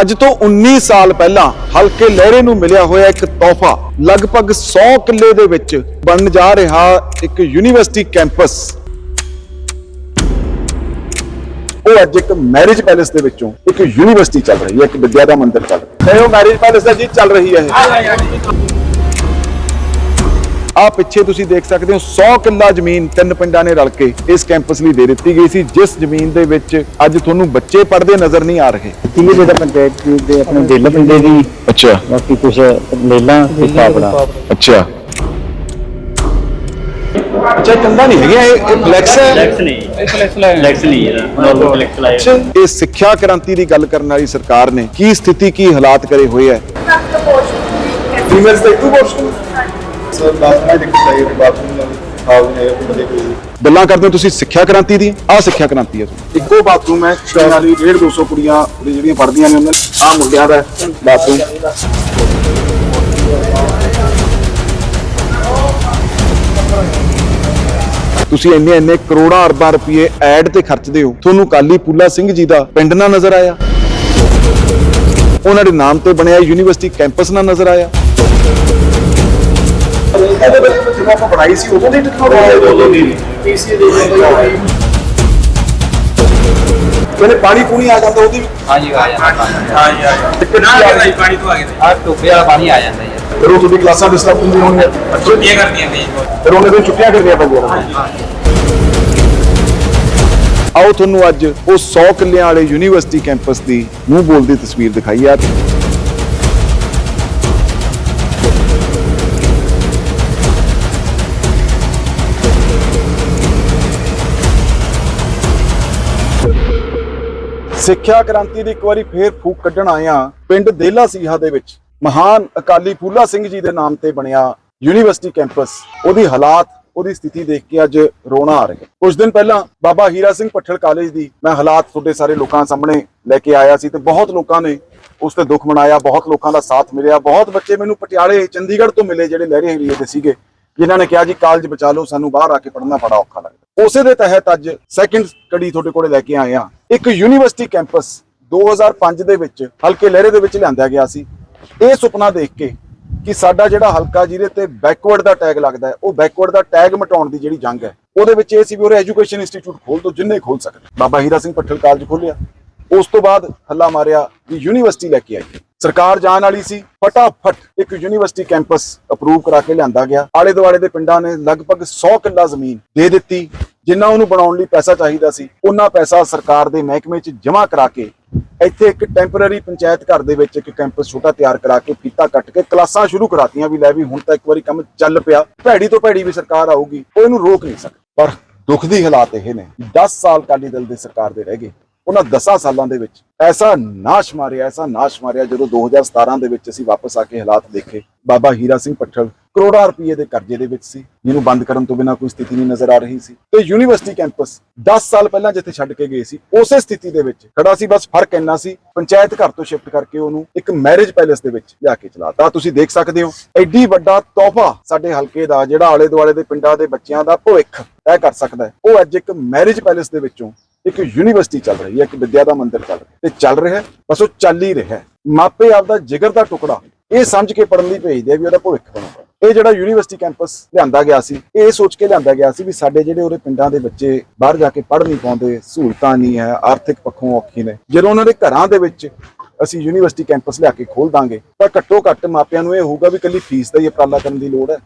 ਅੱਜ ਤੋਂ 19 ਸਾਲ ਪਹਿਲਾਂ ਹਲਕੇ ਲਹਿਰੇ ਨੂੰ ਮਿਲਿਆ ਹੋਇਆ ਇੱਕ ਤੋਹਫਾ ਲਗਭਗ 100 ਕਿੱਲੇ ਦੇ ਵਿੱਚ ਬਣ ਜਾ ਰਿਹਾ ਇੱਕ ਯੂਨੀਵਰਸਿਟੀ ਕੈਂਪਸ। ਉਹ ਅੱਜ ਇੱਕ ਮੈਰਿਜ ਪੈਲੇਸ ਦੇ ਵਿੱਚੋਂ ਇੱਕ ਯੂਨੀਵਰਸਿਟੀ ਚੱਲ ਰਹੀ ਹੈ, ਇੱਕ ਵਿਦਿਆ ਦਾ ਮੰਦਿਰ ਚੱਲ ਰਿਹਾ ਹੈ। ਉਹ ਮੈਰਿਜ ਪੈਲੇਸ ਦਾ ਜੀ ਚੱਲ ਰਹੀ ਹੈ ਇਹ। ਆ ਪਿੱਛੇ ਤੁਸੀਂ ਦੇਖ ਸਕਦੇ ਹੋ 100 ਕਿੱਲਾ ਜ਼ਮੀਨ ਤਿੰਨ ਪਿੰਡਾਂ ਨੇ ਰਲ ਕੇ ਇਸ ਕੈਂਪਸ ਲਈ ਦੇ ਦਿੱਤੀ ਗਈ ਸੀ ਜਿਸ ਜ਼ਮੀਨ ਦੇ ਵਿੱਚ ਅੱਜ ਤੁਹਾਨੂੰ ਬੱਚੇ ਪੜ੍ਹਦੇ ਨਜ਼ਰ ਨਹੀਂ ਆ ਰਹੇ। ਕਿੰਨੇ ਤਾਂ ਪੰਚਾਇਤ ਦੇ ਆਪਣੇ ਦਿਲ ਪਿੰਡੇ ਦੀ ਅੱਛਾ। ਬਾਕੀ ਕੁਝ ਲੇਲਾ ਤੇ ਪਾਪੜਾ ਅੱਛਾ। ਅੱਛਾ ਕੰਦਾ ਨਹੀਂ ਹੈਗਾ ਇਹ ਇਹ ਫਲੈਕਸ ਹੈ? ਫਲੈਕਸ ਨਹੀਂ ਫਲੈਕਸ ਨਹੀਂ ਇਹਦਾ। ਨਾਰਮਲ ਫਲੈਕਸ ਲਾਇਆ ਅੱਛਾ, ਇਹ ਸਿੱਖਿਆ ਕ੍ਰਾਂਤੀ ਦੀ ਗੱਲ ਕਰਨ ਵਾਲੀ ਸਰਕਾਰ ਨੇ ਕੀ ਸਥਿਤੀ ਕੀ ਹਾਲਾਤ ਕਰੇ ਹੋਏ ਹੈ? ਫੀਮੇਲਸ ਦਾ ਪੋਰਸ਼ਨ ਸਰ ਲਾਸਟ ਨਾਈਟ ਇੱਕ ਸਾਈਡ ਬਾਥਰੂਮ ਨਾਲ ਹਾਲ ਨੇ ਪਿੰਡ ਦੇ ਕੋਈ। ਗੱਲਾਂ ਕਰਦੇ ਹੋ ਤੁਸੀਂ ਸਿੱਖਿਆ ਕ੍ਰਾਂਤੀ ਦੀ? ਆਹ ਸਿੱਖਿਆ ਕ੍ਰਾਂਤੀ ਹੈ। ਇੱਕੋ ਬਾਥਰੂਮ ਹੈ ਛੇ ਵਾਲੀ 1.5 200 ਕੁੜੀਆਂ ਉਹਦੇ ਜਿਹੜੀਆਂ ਪੜ੍ਹਦੀਆਂ ਨੇ ਉਹਨਾਂ ਆ ਮੁੰਡਿਆਂ ਦਾ ਬਾਥਰੂਮ ਤੁਸੀਂ ਇੰਨੇ ਇੰਨੇ ਕਰੋੜਾਂ ਅਰਬਾਂ ਰੁਪਏ ਐਡ ਤੇ ਖਰਚਦੇ ਹੋ। ਤੁਹਾਨੂੰ ਕਾਲੀ ਪੂਲਾ ਸਿੰਘ ਜੀ ਦਾ ਪਿੰਡ ਨਾ ਨਜ਼ਰ ਆਇਆ। ਉਹਨਾਂ ਦੇ ਨਾਮ ਤੇ ਬਣਿਆ ਯੂਨੀਵਰਸਿਟੀ ਕੈਂਪਸ ਨਾ ਨਜ਼ਰ ਆਇਆ। ਜਦੋਂ ਆਪਾਂ ਪੜਾਈ ਸੀ ਉਦੋਂ ਦੀ ਟੈਕਨੋਲੋਜੀ ਪੀਸੀ ਦੇ ਕਹਿੰਦੇ ਪਾਣੀ ਪੂਣੀ ਆ ਜਾਂਦਾ ਉਹਦੀ ਹਾਂਜੀ ਆ ਜਾਂਦਾ। ਹਾਂ ਯਾਰ ਨਾ ਆ ਪਾਣੀ ਤੋਂ ਆ ਗਏ ਆ ਟੋਬੇ ਵਾਲਾ ਪਾਣੀ ਆ ਜਾਂਦਾ ਜੀ। ਫਿਰ ਉਹ ਤੁਹਾਡੀ ਕਲਾਸਾਂ ਡਿਸਟਰਬ ਹੁੰਦੀਆਂ ਹੋਣਗੀਆਂ? ਛੁੱਟੀਆਂ ਕਰਦੀਆਂ ਨੇ ਫਿਰ ਉਹਨੇ ਦਿਨ ਛੁੱਟੀਆਂ ਕਰਨੀਆਂ ਪੈਂਦੀਆਂ ਨੇ ਆਓ ਤੁਹਾਨੂੰ ਅੱਜ ਉਹ 100 ਕਿੱਲਿਆਂ ਵਾਲੇ ਯੂਨੀਵਰਸਿਟੀ ਕੈਂਪਸ ਦੀ ਮੂੰਹ ਬੋਲਦੀ ਤਸਵੀਰ ਦਿਖਾਈ ਆ। ਸਿੱਖਿਆ ਕ੍ਰਾਂਤੀ ਦੀ ਇੱਕ ਵਾਰੀ ਫੇਰ ਫੂਕ ਕੱਢਣ ਆਇਆ ਪਿੰਡ ਦੇਲਾ ਸੀਹਾ ਦੇ ਵਿੱਚ। ਮਹਾਨ ਅਕਾਲੀ ਫੂਲਾ ਸਿੰਘ ਜੀ ਦੇ ਨਾਮ ਤੇ ਬਣਿਆ ਯੂਨੀਵਰਸਿਟੀ ਕੈਂਪਸ। ਉਹਦੀ ਹਾਲਾਤ, ਉਹਦੀ ਸਥਿਤੀ ਦੇਖ ਕੇ ਅੱਜ ਰੋਣਾ ਆ ਰਿਹਾ। ਕੁਝ ਦਿਨ ਪਹਿਲਾਂ ਬਾਬਾ ਹੀਰਾ ਸਿੰਘ ਪੱਠਲ ਕਾਲਜ ਦੀ ਮੈਂ ਹਾਲਾਤ ਤੁਹਾਡੇ ਸਾਰੇ ਲੋਕਾਂ ਸਾਹਮਣੇ ਲੈ ਕੇ ਆਇਆ ਸੀ ਤੇ ਬਹੁਤ ਲੋਕਾਂ ਨੇ ਉਸ ਤੇ ਦੁੱਖ ਮਨਾਇਆ, ਬਹੁਤ ਲੋਕਾਂ ਦਾ ਸਾਥ ਮਿਲਿਆ। ਬਹੁਤ ਬੱਚੇ ਮੈਨੂੰ ਪਟਿਆਲੇ, ਚੰਡੀਗੜ੍ਹ ਤੋਂ ਮਿਲੇ ਜਿਹੜੇ ਲਹਿਰੇ ਏਰੀਏ ਦੇ ਸੀਗੇ, ਜਿਨ੍ਹਾਂ ਨੇ ਕਿਹਾ ਜੀ, ਕਾਲਜ ਬਚਾ ਲਓ, ਸਾਨੂੰ ਬਾਹਰ ਆ ਕੇ ਪੜ੍ਹਨਾ ਬੜਾ ਔਖਾ ਲੱਗਦਾ। ਉਸੇ ਦੇ ਤਹਿਤ ਅੱਜ ਸੈਕਿੰਡ ਕੜੀ ਤੁਹਾਡੇ ਕੋਲੇ ਲੈ ਕੇ ਆਏ ਆ ਇੱਕ ਯੂਨੀਵਰਸਿਟੀ ਕੈਂਪਸ 2005 ਦੇ ਵਿੱਚ, ਹਲਕੇ ਲਹਿਰੇ ਦੇ ਵਿੱਚ ਲਿਆਂਦਾ ਗਿਆ ਸੀ। ਇਹ ਸੁਪਨਾ ਦੇਖ ਕੇ ਕਿ ਸਾਡਾ ਜਿਹੜਾ ਹਲਕਾ ਜਿਹਦੇ ਤੇ ਬੈਕਵਰਡ ਦਾ ਟੈਗ ਲੱਗਦਾ ਹੈ, ਉਹ ਬੈਕਵਰਡ ਦਾ ਟੈਗ ਮਿਟਾਉਣ ਦੀ ਜਿਹੜੀ ਜੰਗ ਹੈ, ਉਹਦੇ ਵਿੱਚ ਇਹ ਸੀ ਵੀ ਉਹਰੇ ਐਜੂਕੇਸ਼ਨ ਇੰਸਟੀਚਿਊਟ ਖੋਲ ਦੋ, ਜਿੰਨੇ ਖੋਲ ਸਕਦੇ। ਬਾਬਾ ਹੀਰਾ ਸਿੰਘ ਪੱਠਲ ਕਾਲਜ ਖੋਲਿਆ ਉਸ ਤੋਂ ਬਾਅਦ ਹੱਲਾ ਮਾਰਿਆ ਵੀ ਯੂਨੀਵਰਸਿਟੀ ਲੈ ਕੇ ਆਈ। ਸਰਕਾਰ ਜਾਣ ਵਾਲੀ ਸੀ, ਫਟਾਫਟ ਇੱਕ ਯੂਨੀਵਰਸਿਟੀ ਕੈਂਪਸ ਅਪਰੂਵ ਕਰਾ ਕੇ ਲਿਆਂਦਾ ਗਿਆ। ਆਲੇ ਦੁਆਲੇ ਦੇ ਪਿੰਡਾਂ ਨੇ ਲਗਭਗ 100 ਕਿੱਲਾ ਜ਼ਮੀਨ ਦੇ ਦਿੱਤੀ। ਜਿੰਨਾ ਉਹਨੂੰ ਬਣਾਉਣ ਲਈ ਪੈਸਾ ਚਾਹੀਦਾ ਸੀ ਉਹਨਾਂ ਪੈਸਾ ਸਰਕਾਰ ਦੇ ਮਹਿਕਮੇ 'ਚ ਜਮ੍ਹਾਂ ਕਰਾ ਕੇ, ਇੱਥੇ ਇੱਕ ਟੈਂਪਰੇਰੀ ਪੰਚਾਇਤ ਘਰ ਦੇ ਵਿੱਚ ਇੱਕ ਕੈਂਪਸ ਛੋਟਾ ਤਿਆਰ ਕਰਾ ਕੇ ਫੀਤਾ ਕੱਟ ਕੇ ਕਲਾਸਾਂ ਸ਼ੁਰੂ ਕਰਾਤੀਆਂ ਵੀ ਲੈ ਵੀ ਹੁਣ ਤਾਂ ਇੱਕ ਵਾਰੀ ਕੰਮ ਚੱਲ ਪਿਆ। ਭੈੜੀ ਤੋਂ ਭੈੜੀ ਵੀ ਸਰਕਾਰ ਆਊਗੀ, ਉਹ ਇਹਨੂੰ ਰੋਕ ਨਹੀਂ ਸਕਦੀ। ਪਰ ਦੁੱਖ ਦੀ ਹਾਲਾਤ ਇਹ ਨੇ 10 ਸਾਲ ਅਕਾਲੀ ਦਲ ਦੀ ਸਰਕਾਰ ਦੇ ਰਹਿ ਗਏ। ਉਹਨਾਂ 10 ਸਾਲਾਂ ਦੇ ਵਿੱਚ ਐਸਾ ਨਾਸ਼ ਮਾਰਿਆ, ਐਸਾ ਨਾਸ਼ ਮਾਰਿਆ ਜਦੋਂ 2017 ਦੇ ਵਿੱਚ ਅਸੀਂ ਵਾਪਸ ਆ ਕੇ ਹਾਲਾਤ ਦੇਖੇ। ਬਾਬਾ ਹੀਰਾ ਸਿੰਘ ਪੱਠਲ ਕਰੋੜਾਂ ਰੁਪਏ ਦੇ ਕਰਜ਼ੇ ਦੇ ਵਿੱਚ ਸੀ। ਜਿਹਨੂੰ ਬੰਦ ਕਰਨ ਤੋਂ ਬਿਨਾਂ ਕੋਈ ਸਥਿਤੀ ਨਹੀਂ ਨਜ਼ਰ ਆ ਰਹੀ ਸੀ। ਤੇ ਯੂਨੀਵਰਸਿਟੀ ਕੈਂਪਸ 10 ਸਾਲ ਪਹਿਲਾਂ ਜਿੱਥੇ ਛੱਡ ਕੇ ਗਏ ਸੀ, ਉਸੇ ਸਥਿਤੀ ਦੇ ਵਿੱਚ ਖੜਾ ਸੀ। ਬਸ ਫ਼ਰਕ ਇੰਨਾ ਸੀ, ਪੰਚਾਇਤ ਘਰ ਤੋਂ ਸ਼ਿਫਟ ਕਰਕੇ ਉਹਨੂੰ ਇੱਕ ਮੈਰਿਜ ਪੈਲੇਸ ਦੇ ਵਿੱਚ ਲਿਆ ਕੇ ਚਲਾਤਾ ਤੁਸੀਂ ਦੇਖ ਸਕਦੇ ਹੋ, ਐਡੀ ਵੱਡਾ ਤੋਹਫਾ ਸਾਡੇ ਹਲਕੇ ਦਾ, ਜਿਹੜਾ ਆਲੇ ਦੁਆਲੇ ਦੇ ਪਿੰਡਾਂ ਦੇ ਬੱਚਿਆਂ ਦਾ ਭਵਿੱਖ ਤੈਅ ਕਰ ਸਕਦਾ ਹੈ। ਉਹ ਅੱਜ ਇੱਕ ਮੈਰਿਜ ਪੈਲੇਸ ਦੇ ਵਿੱਚੋਂ ਇੱਕ ਯੂਨੀਵਰਸਿਟੀ ਚੱਲ ਰਹੀ ਹੈ, ਇੱਕ ਵਿਦਿਆ ਦਾ ਮੰਦਿਰ ਚੱਲ ਰਿਹਾ ਤੇ ਚੱਲ ਰਿਹਾ ਬਸ ਉਹ ਚੱਲ ਹੀ ਰਿਹਾ ਹੈ। ਮਾਪੇ ਆਪਦਾ ਜਿਗਰ ਦਾ ਟੁਕੜਾ ਇਹ ਸਮਝ ਕੇ ਪੜਨ ਲਈ ਭੇਜਦੇ ਆ ਵੀ ਉਹਦਾ ਭਵਿੱਖ ਬਣੂਗਾ ਇਹ ਜਿਹੜਾ ਯੂਨੀਵਰਸਿਟੀ ਕੈਂਪਸ ਲਿਆਂਦਾ ਗਿਆ ਸੀ, ਇਹ ਸੋਚ ਕੇ ਲਿਆਂਦਾ ਗਿਆ ਸੀ ਵੀ ਸਾਡੇ ਜਿਹੜੇ ਉਹਦੇ ਪਿੰਡਾਂ ਦੇ ਬੱਚੇ ਬਾਹਰ ਜਾ ਕੇ ਪੜ੍ਹ ਨਹੀਂ ਪਾਉਂਦੇ, ਸਹੂਲਤਾਂ ਨਹੀਂ ਹੈ, ਆਰਥਿਕ ਪੱਖੋਂ ਔਖੀ ਨੇ। ਜਦੋਂ ਉਹਨਾਂ ਦੇ ਘਰਾਂ ਦੇ ਵਿੱਚ ਅਸੀਂ ਯੂਨੀਵਰਸਿਟੀ ਕੈਂਪਸ ਲਿਆ ਕੇ ਖੋਲ ਦਾਂਗੇ, ਤਾਂ ਘੱਟੋ ਘੱਟ ਮਾਪਿਆਂ ਨੂੰ ਇਹ ਹੋਊਗਾ ਵੀ ਕੱਲੀ ਫੀਸ ਦਾ ਹੀ ਉਪਰਾਲਾ ਕਰਨ ਦੀ ਲੋੜ ਹੈ।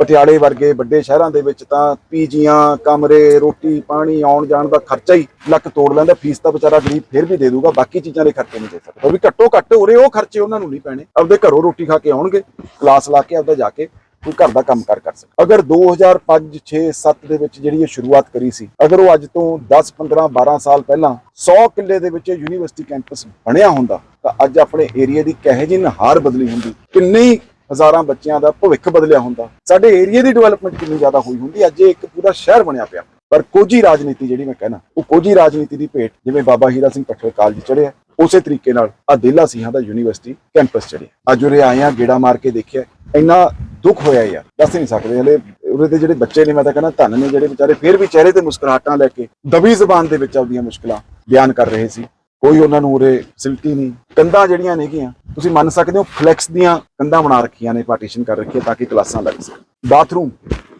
ਪਟਿਆਲੇ ਵਰਗੇ ਵੱਡੇ ਸ਼ਹਿਰਾਂ ਦੇ ਵਿੱਚ ਤਾਂ ਪੀਜੀਆਂ, ਕਮਰੇ, ਰੋਟੀ, ਪਾਣੀ ਆਉਣ ਜਾਣ ਦਾ ਖਰਚਾ ਹੀ ਲੱਕ ਤੋੜ ਲੈਂਦਾ, ਫੀਸ ਤਾਂ ਵਿਚਾਰਾ ਗਰੀਬ ਫਿਰ ਵੀ ਦੇ ਦੂਗਾ, ਬਾਕੀ ਚੀਜ਼ਾਂ ਦੇ ਖਰਚੇ ਨਹੀਂ ਦੇ ਸਕਦਾ। ਵੀ ਘੱਟੋ ਘੱਟ ਉਰੇ ਉਹ ਖਰਚੇ ਉਹਨਾਂ ਨੂੰ ਨਹੀਂ ਪੈਣੇ, ਆਪਦੇ ਘਰੋਂ ਰੋਟੀ ਖਾ ਕੇ ਆਉਣਗੇ, ਕਲਾਸ ਲਾ ਕੇ ਆਪਦਾ ਜਾ ਕੇ ਕੋਈ ਘਰ ਦਾ ਕੰਮ ਕਾਰ ਕਰ ਸਕਦਾ। ਅਗਰ 2005 6 7 ਦੇ ਵਿੱਚ ਜਿਹੜੀ ਇਹ ਸ਼ੁਰੂਆਤ ਕਰੀ ਸੀ, ਅਗਰ ਉਹ ਅੱਜ ਤੋਂ 10 15 12 ਸਾਲ ਪਹਿਲਾਂ 100 ਕਿੱਲੇ ਦੇ ਵਿੱਚ ਯੂਨੀਵਰਸਿਟੀ ਕੈਂਪਸ ਬਣਿਆ ਹੁੰਦਾ, ਤਾਂ ਅੱਜ ਆਪਣੇ ਏਰੀਆ ਦੀ ਕਹੇ ਜੀ ਨਹਾਰ ਬਦਲੀ ਹੁੰਦੀ। ਕਿੰਨੀ ਹਜ਼ਾਰਾਂ ਬੱਚਿਆਂ ਦਾ ਭਵਿੱਖ ਬਦਲਿਆ ਹੁੰਦਾ। ਸਾਡੇ ਏਰੀਆ ਦੀ ਡਿਵੈਲਪਮੈਂਟ ਕਿੰਨੀ ਜ਼ਿਆਦਾ ਹੋਈ ਹੁੰਦੀ, ਅੱਜ ਇਹ ਇੱਕ ਪੂਰਾ ਸ਼ਹਿਰ ਬਣਿਆ ਪਿਆ। ਪਰ ਕੋਝੀ ਰਾਜਨੀਤੀ ਜਿਹੜੀ ਮੈਂ ਕਹਿਣਾ, ਉਹ ਕੋਝੀ ਰਾਜਨੀਤੀ ਦੀ ਭੇਟ, ਜਿਵੇਂ ਬਾਬਾ ਹੀਰਾ ਸਿੰਘ ਪੱਠਲ ਕਾਲਜ ਚੜਿਆ ਉਸੇ ਤਰੀਕੇ ਨਾਲ ਆ ਦੇਲਾ ਸਿੰਘਾਂ ਦਾ ਯੂਨੀਵਰਸਿਟੀ ਕੈਂਪਸ ਚੜਿਆ ਅੱਜ ਉਰੇ ਆਇਆ ਗੇੜਾ ਮਾਰ ਕੇ ਦੇਖਿਆ, ਇੰਨਾ ਦੁੱਖ ਹੋਇਆ ਯਾਰ, ਦੱਸ ਨਹੀਂ ਸਕਦੇ, ਹਲੇ ਉਰੇ ਦੇ ਜਿਹੜੇ ਬੱਚੇ ਨੇ, ਮੈਂ ਤਾਂ ਕਹਿੰਦਾ ਧੰਨ ਨੇ ਜਿਹੜੇ ਵਿਚਾਰੇ, ਫਿਰ ਵੀ ਚਿਹਰੇ ਤੇ ਮੁਸਕਰਾਹਟਾਂ ਲੈ ਕੇ ਦਬੀ ਜ਼ਬਾਨ ਦੇ ਵਿੱਚ ਆਪਦੀਆਂ ਮੁਸ਼ਕਲਾਂ ਬਿਆਨ ਕਰ ਰਹੇ ਸੀ। ਕੋਈ ਉਹਨਾਂ ਨੂੰ ਉਰੇ ਫੈਸਿਲਿਟੀ ਨਹੀਂ। ਕੰਧਾਂ ਜਿਹੜੀਆਂ ਨੇਗੀਆਂ, ਤੁਸੀਂ ਮੰਨ ਸਕਦੇ ਹੋ ਫਲੈਕਸ ਦੀਆਂ ਕੰਧਾਂ ਬਣਾ ਰੱਖੀਆਂ ਨੇ ਪਾਰਟੀਸ਼ਨ ਕਰ ਰੱਖੀ ਹੈ ਤਾਂ ਕਿ ਕਲਾਸਾਂ ਲੱਗ ਸਕਣ। ਬਾਥਰੂਮ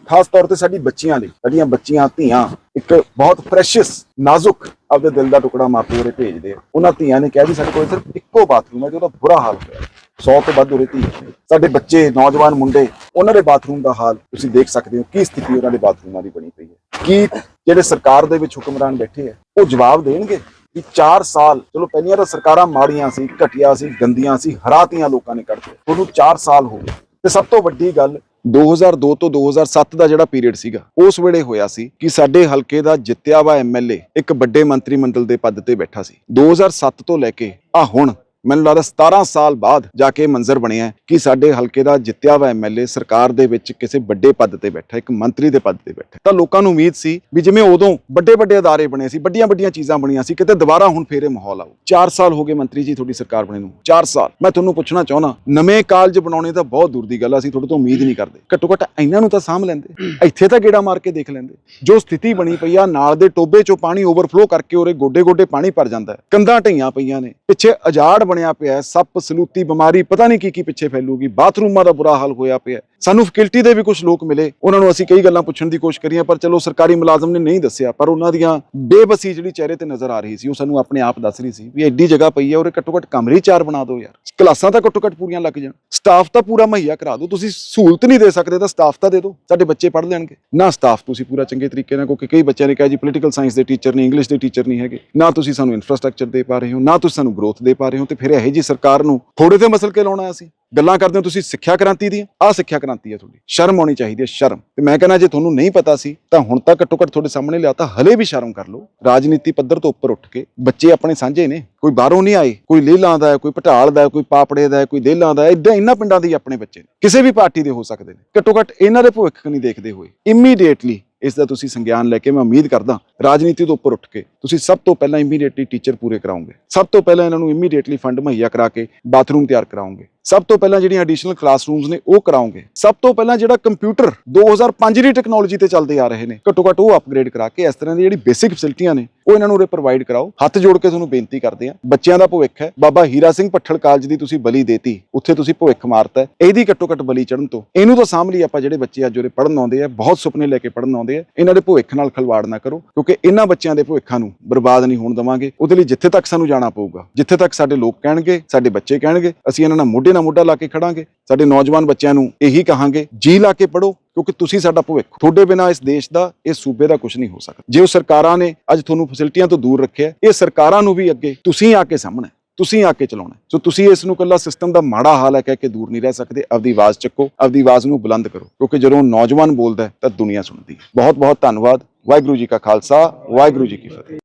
ਖਾਸ ਤੌਰ ਤੇ ਸਾਡੀ ਬੱਚੀਆਂ ਲਈ, ਸਾਡੀਆਂ ਬੱਚੀਆਂ, ਧੀਆਂ, ਇੱਕ ਬਹੁਤ ਪ੍ਰੈਸ਼ੀਅਸ ਨਾਜ਼ੁਕ ਆਪਦੇ ਦਿਲ ਦਾ ਟੁਕੜਾ ਮਾਪੇ ਉਰੇ ਭੇਜਦੇ ਆ। ਉਹਨਾਂ ਧੀਆਂ ਨੇ ਕਿਹਾ ਵੀ ਸਾਡੇ ਕੋਲ ਸਿਰਫ ਇੱਕੋ ਬਾਥਰੂਮ ਹੈ, ਜਿਹਦਾ ਬੁਰਾ ਹਾਲ ਹੋਇਆ। 100 ਤੋਂ ਵੱਧ ਉਰੇ ਧੀ ਸਾਡੇ ਬੱਚੇ, ਨੌਜਵਾਨ ਮੁੰਡੇ, ਉਹਨਾਂ ਦੇ ਬਾਥਰੂਮ ਦਾ ਹਾਲ ਤੁਸੀਂ ਦੇਖ ਸਕਦੇ ਹੋ, ਕੀ ਸਥਿਤੀ ਉਹਨਾਂ ਦੇ ਬਾਥਰੂਮਾਂ ਦੀ ਬਣੀ ਪਈ ਹੈ। ਕੀ ਜਿਹੜੇ ਸਰਕਾਰ ਦੇ ਵਿੱਚ ਹੁਕਮਰਾਨ ਬੈਠੇ ਆ, ਉਹ ਜਵਾਬ ਦੇਣਗੇ? ਕਿ 4 ਸਾਲ, ਚਲੋ ਪਹਿਲੀਆਂ ਤਾਂ ਸਰਕਾਰਾਂ ਮਾੜੀਆਂ ਸੀ, ਘਟੀਆ ਸੀ, ਗੰਦੀਆਂ ਸੀ, ਹਰਾਤੀਆਂ ਲੋਕਾਂ ਨੇ ਕੱਢ ਕੇ ਉਹਨੂੰ 4 ਸਾਲ ਹੋ ਗਏ। ਤੇ ਸਭ ਤੋਂ ਵੱਡੀ ਗੱਲ 2002 ਤੋਂ 2007 ਦਾ ਜਿਹੜਾ ਪੀਰੀਅਡ ਸੀਗਾ, ਉਸ ਵੇਲੇ ਹੋਇਆ ਸੀ ਕਿ ਸਾਡੇ ਹਲਕੇ ਦਾ ਜਿੱਤਿਆ ਵਾ ਐਮਐਲਏ ਇੱਕ ਵੱਡੇ ਮੰਤਰੀ ਮੰਡਲ ਦੇ ਪਦ ਤੇ ਬੈਠਾ ਸੀ। 2007 ਤੋਂ ਲੈ ਕੇ ਆ ਹੁਣ ਮੈਨੂੰ ਲੱਗਦਾ 17 ਸਾਲ ਬਾਅਦ ਜਾ ਕੇ ਮੰਜ਼ਰ ਬਣਿਆ ਕਿ ਸਾਡੇ ਹਲਕੇ ਦਾ ਜਿੱਤਿਆ ਵਾ ਐਮਐਲਏ ਸਰਕਾਰ ਦੇ ਵਿੱਚ ਕਿਸੇ ਵੱਡੇ ਪਦ ਤੇ ਬੈਠਾ ਇੱਕ ਮੰਤਰੀ ਦੇ ਪਦ ਤੇ ਬੈਠਾ ਤਾਂ ਲੋਕਾਂ ਨੂੰ ਉਮੀਦ ਸੀ ਵੀ ਜਿਵੇਂ ਉਦੋਂ ਵੱਡੇ ਵੱਡੇ ਅਦਾਰੇ ਬਣੇ ਸੀ ਵੱਡੀਆਂ ਵੱਡੀਆਂ ਚੀਜ਼ਾਂ ਬਣੀਆਂ ਸੀ ਕਿਤੇ ਦੁਬਾਰਾ ਹੁਣ ਫੇਰੇ ਮਾਹੌਲ ਆਊ। 4 ਸਾਲ ਹੋ ਗਏ ਮੰਤਰੀ ਜੀ ਤੁਹਾਡੀ ਸਰਕਾਰ ਬਣੇ ਨੂੰ। 4 ਸਾਲ। ਮੈਂ ਤੁਹਾਨੂੰ ਪੁੱਛਣਾ ਚਾਹੁੰਦਾ ਨਵੇਂ ਕਾਲਜ ਬਣਾਉਣੇ ਤਾਂ ਬਹੁਤ ਦੂਰ ਦੀ ਗੱਲ ਆ, ਅਸੀਂ ਤੁਹਾਡੇ ਤੋਂ ਉਮੀਦ ਨਹੀਂ ਕਰਦੇ। ਘੱਟੋ ਘੱਟ ਇਹਨਾਂ ਨੂੰ ਤਾਂ ਸਾਂਭ ਲੈਂਦੇ। ਇੱਥੇ ਤਾਂ ਗੇੜਾ ਮਾਰ ਕੇ ਦੇਖ ਲੈਂਦੇ। ਜੋ ਸਥਿਤੀ ਬਣੀ ਪਈ ਆ ਨਾਲ ਦੇ ਟੋਬੇ ਚੋਂ ਪਾਣੀ ਓਵਰਫਲੋ ਕਰਕੇ ਉਰੇ ਗੋਡੇ ਗੋਡੇ ਪਾਣੀ ਭਰ ਜਾਂਦਾ ਕੰਧਾਂ ਢਈਆਂ ਪਈਆਂ ਨੇ। ਪਿੱਛੇ ਅਜਾੜ ਬਣਿਆ ਪਿਆ ਸੱਪ, ਸਲੂਤੀ ਬਿਮਾਰੀ, ਪਤਾ ਨਹੀਂ ਕੀ ਕੀ ਪਿੱਛੇ ਫੈਲੂਗੀ, ਬਾਥਰੂਮਾਂ ਦਾ ਬੁਰਾ ਹਾਲ ਹੋਇਆ ਪਿਆ ਸਾਨੂੰ ਫੈਕਲਟੀ ਦੇ ਵੀ ਕੁਝ ਲੋਕ ਮਿਲੇ, ਉਹਨਾਂ ਨੂੰ ਅਸੀਂ ਕਈ ਗੱਲਾਂ ਪੁੱਛਣ ਦੀ ਕੋਸ਼ਿਸ਼ ਕਰੀਆਂ ਪਰ ਚਲੋ ਸਰਕਾਰੀ ਮੁਲਾਜ਼ਮ ਨੇ ਨਹੀਂ ਦੱਸਿਆ, ਪਰ ਉਹਨਾਂ ਦੀਆਂ ਬੇਬਸੀ ਜਿਹੜੀ ਚਿਹਰੇ ਤੇ ਨਜ਼ਰ ਆ ਰਹੀ ਸੀ, ਉਹ ਸਾਨੂੰ ਆਪਣੇ ਆਪ ਦੱਸ ਰਹੀ ਸੀ ਵੀ ਐਡੀ ਜਗ੍ਹਾ ਪਈ ਹੈ ਉਹਰੇ ਘੱਟੋ ਘੱਟ ਕਮਰੇ ਚਾਰ ਬਣਾ ਦਿਓ ਯਾਰ। ਕਲਾਸਾਂ ਤਾਂ ਘੱਟੋ ਘੱਟ ਪੂਰੀਆਂ ਲੱਗ ਜਾਣ। ਸਟਾਫ ਤਾਂ ਪੂਰਾ ਮੁਹੱਈਆ ਕਰਾ ਦਿਓ। ਤੁਸੀਂ ਸਹੂਲਤ ਨਹੀਂ ਦੇ ਸਕਦੇ ਤਾਂ ਸਟਾਫ ਤਾਂ ਦੇ ਦਿਓ। ਸਾਡੇ ਬੱਚੇ ਪੜ੍ਹ ਲੈਣਗੇ। ਨਾ ਸਟਾਫ ਤੁਸੀਂ ਪੂਰਾ ਚੰਗੇ ਤਰੀਕੇ ਨਾਲ, ਕਿਉਂਕਿ ਕਈ ਬੱਚਿਆਂ ਨੇ ਕਿਹਾ ਜੀ ਪੋਲੀਟੀਕਲ ਸਾਇੰਸ ਦੇ ਟੀਚਰ ਨਹੀਂ ਇੰਗਲਿਸ਼ ਦੇ ਟੀਚਰ ਨਹੀਂ ਹੈਗੇ। ਨਾ ਤੁਸੀਂ ਸਾਨੂੰ ਇਨਫਰਾਸਟ੍ਰਕਚਰ ਦੇ ਪਾ ਰਹੇ ਹੋ, ਨਾ ਤੁਸੀਂ ਸਾਨੂੰ ਗਰੋਥ ਦੇ ਪਾ ਰਹੇ ਹੋ, ਤੇ ਫਿਰ ਇਹੋ ਜੀ ਸਰਕਾਰ ਨੂੰ ਥੋੜੇ ਤੇ ਮਸਲ ਕੇ ਲਾਉਣਾ ਅਸੀਂ। ਗੱਲਾਂ ਕਰਦੇ ਹੋ ਤੁਸੀਂ ਸਿੱਖਿਆ ਕ੍ਰਾਂਤੀ ਦੀਆਂ ਆਹ ਸਿੱਖਿਆ ਕ੍ਰਾਂਤੀ ਹੈ ਤੁਹਾਡੀ। ਸ਼ਰਮ ਆਉਣੀ ਚਾਹੀਦੀ ਹੈ, ਸ਼ਰਮ। ਤੇ ਮੈਂ ਕਹਿੰਦਾ ਜੇ ਤੁਹਾਨੂੰ ਨਹੀਂ ਪਤਾ ਸੀ, ਤਾਂ ਹੁਣ ਤਾਂ ਘੱਟੋ ਘੱਟ ਤੁਹਾਡੇ ਸਾਹਮਣੇ ਲਿਆ ਤਾਂ ਹਲੇ ਵੀ ਸ਼ਰਮ ਕਰ ਲਓ। ਰਾਜਨੀਤੀ ਪੱਧਰ ਤੋਂ ਉੱਪਰ ਉੱਠ ਕੇ ਬੱਚੇ ਆਪਣੇ ਸਾਂਝੇ ਨੇ, ਕੋਈ ਬਾਹਰੋਂ ਨਹੀਂ ਆਏ, ਕੋਈ ਲੇਲਾਂ ਦਾ ਹੈ, ਕੋਈ ਭਟਾਲ ਦਾ ਹੈ, ਕੋਈ ਪਾਪੜੇ ਦਾ ਹੈ, ਕੋਈ ਦੇਲਾਂ ਦਾ ਹੈ ਇਦਾਂ ਇਹਨਾਂ ਪਿੰਡਾਂ ਦੇ ਆਪਣੇ ਬੱਚੇ ਨੇ। ਕਿਸੇ ਵੀ ਪਾਰਟੀ ਦੇ ਹੋ ਸਕਦੇ ਨੇ। ਘੱਟੋ ਘੱਟ ਇਹਨਾਂ ਦੇ ਭਵਿੱਖ ਨਹੀਂ ਦੇਖਦੇ ਹੋਏ। ਇਮੀਡੀਏਟਲੀ ਇਸ ਦਾ ਤੁਸੀਂ ਸੰਗਿਆਨ ਲੈ ਕੇ ਮੈਂ ਉਮੀਦ ਕਰਦਾ, ਰਾਜਨੀਤੀ ਤੋਂ ਉੱਪਰ ਉੱਠ ਕੇ ਤੁਸੀਂ ਸਭ ਤੋਂ ਪਹਿਲਾਂ ਇਮੀਡੀਏਟਲੀ ਟੀਚਰ ਪੂਰੇ ਕਰਾਓਗੇ ਸਭ ਤੋਂ ਪਹਿਲਾਂ ਇਹਨਾਂ ਨੂੰ ਇਮੀਡੀਏਟਲੀ ਫੰਡ ਮੁਹੱਈਆ ਕਰਾ ਕੇ ਬਾਥਰੂਮ ਤਿਆਰ ਕਰਾਓਗੇ ਸਭ ਤੋਂ ਪਹਿਲਾਂ ਜਿਹੜੀਆਂ ਐਡੀਸ਼ਨਲ ਕਲਾਸਰੂਮਸ ਨੇ, ਉਹ ਕਰਾਉਂਗੇ ਸਭ ਤੋਂ ਪਹਿਲਾਂ ਜਿਹੜਾ ਕੰਪਿਊਟਰ 2005 ਦੀ ਟੈਕਨੋਲੋਜੀ ਤੇ ਚੱਲਦੇ ਆ ਰਹੇ ਨੇ ਘੱਟੋ ਘੱਟ ਉਹ ਅਪਗ੍ਰੇਡ ਕਰਾ ਕੇ, ਇਸ ਤਰ੍ਹਾਂ ਦੀ ਜਿਹੜੀ ਬੇਸਿਕ ਫੈਸਿਲਿਟੀਆਂ ਨੇ, ਉਹ ਇਹਨਾਂ ਨੂੰ ਉਰੇ ਪ੍ਰੋਵਾਈਡ ਕਰਾਓ। ਹੱਥ ਜੋੜ ਕੇ ਤੁਹਾਨੂੰ ਬੇਨਤੀ ਕਰਦੇ ਆ, ਬੱਚਿਆਂ ਦਾ ਭਵਿੱਖ ਹੈ। ਬਾਬਾ ਹੀਰਾ ਸਿੰਘ ਪੱਠਲ ਕਾਲਜ ਦੀ ਤੁਸੀਂ ਬਲੀ ਦੇਤੀ, ਉੱਥੇ ਤੁਸੀਂ ਭਵਿੱਖ ਮਾਰਤਾ ਇਹਦੀ ਘੱਟੋ ਘੱਟ ਬਲੀ ਚੜਨ ਤੋਂ, ਇਹਨੂੰ ਤਾਂ ਸਾਂਭ ਲਈ ਆਪਾਂ ਜਿਹੜੇ ਬੱਚੇ ਅੱਜ ਉਰੇ ਪੜਨ ਆਉਂਦੇ ਆ, ਬਹੁਤ ਸੁਪਨੇ ਲੈ ਕੇ ਪੜਨ ਆਉਂਦੇ ਆ, ਇਹਨਾਂ ਦੇ ਭਵਿੱਖ ਨਾਲ ਖਲਵਾੜ ਨਾ ਕਰੋ, ਕਿਉਂਕਿ ਇਹਨਾਂ ਬੱਚਿਆਂ ਦੇ ਭਵਿੱਖਾਂ ਨੂੰ ਬਰਬਾਦ ਨਹੀਂ ਹੋਣ ਦਵਾਂਗੇ। ਉਹਦੇ ਲਈ ਜਿੱਥੇ ਤੱਕ ਸਾਨੂੰ ਜਾਣਾ ਪਊਗਾ, ਜਿੱਥੇ ਤੱਕ ਸਾਡੇ ਲੋਕ ਕਹਿਣਗੇ, ਸਾਡੇ ਬੱਚੇ ਕਹਿਣਗੇ, ਅਸੀਂ ਇਹਨਾਂ ਨਾਲ ਮੋਢੇ ਨਾਲ ਮੋਢਾ ਲਾ ਕੇ ਖੜਾਂਗੇ, ਸਾਡੇ ਨੌਜਵਾਨ ਬੱਚਿਆਂ ਨੂੰ ਇਹੀ ਕਹਾਂਗੇ, ਜੀ ਲਾ ਕੇ ਪੜੋ ਕਿਉਂਕਿ ਤੁਸੀਂ ਸਾਡਾ ਭਵਿੱਖ। ਤੁਹਾਡੇ ਬਿਨਾ ਇਸ ਦੇਸ਼ ਦਾ, ਇਸ ਸੂਬੇ ਦਾ ਕੁਝ ਨਹੀਂ ਹੋ ਸਕਦਾ। ਜੇ ਉਹ ਸਰਕਾਰਾਂ ਨੇ ਅੱਜ ਤੁਹਾਨੂੰ ਫੈਸਿਲਿਟੀਆਂ ਤੋਂ ਦੂਰ ਰੱਖਿਆ, ਇਹ ਸਰਕਾਰਾਂ ਨੂੰ ਵੀ ਅੱਗੇ ਤੁਸੀਂ ਆ ਕੇ ਸਾਹਮਣੇ ਤੁਸੀਂ ਆ ਕੇ ਚਲਾਉਣਾ ਸੋ ਤੁਸੀਂ ਇਸ ਨੂੰ ਕੱਲਾ ਸਿਸਟਮ ਦਾ ਮਾੜਾ ਹਾਲ ਹੈ ਕਹਿ ਕੇ ਦੂਰ ਨਹੀਂ ਰਹਿ ਸਕਦੇ, ਆਪਦੀ ਆਵਾਜ਼ ਚੱਕੋ, ਆਪਦੀ ਆਵਾਜ਼ ਨੂੰ ਬੁਲੰਦ ਕਰੋ, ਕਿਉਂਕਿ ਜਦੋਂ ਨੌਜਵਾਨ ਬੋਲਦਾ ਤਾਂ ਦੁਨੀਆ ਸੁਣਦੀ ਹੈ। ਬਹੁਤ ਬਹੁਤ ਧੰਨਵਾਦ, ਵਾਹਿਗੁਰੂ ਜੀ ਕਾ ਖਾਲਸਾ, ਵਾਹਿਗੁਰੂ ਜੀ ਕੀ ਫਤਿਹ।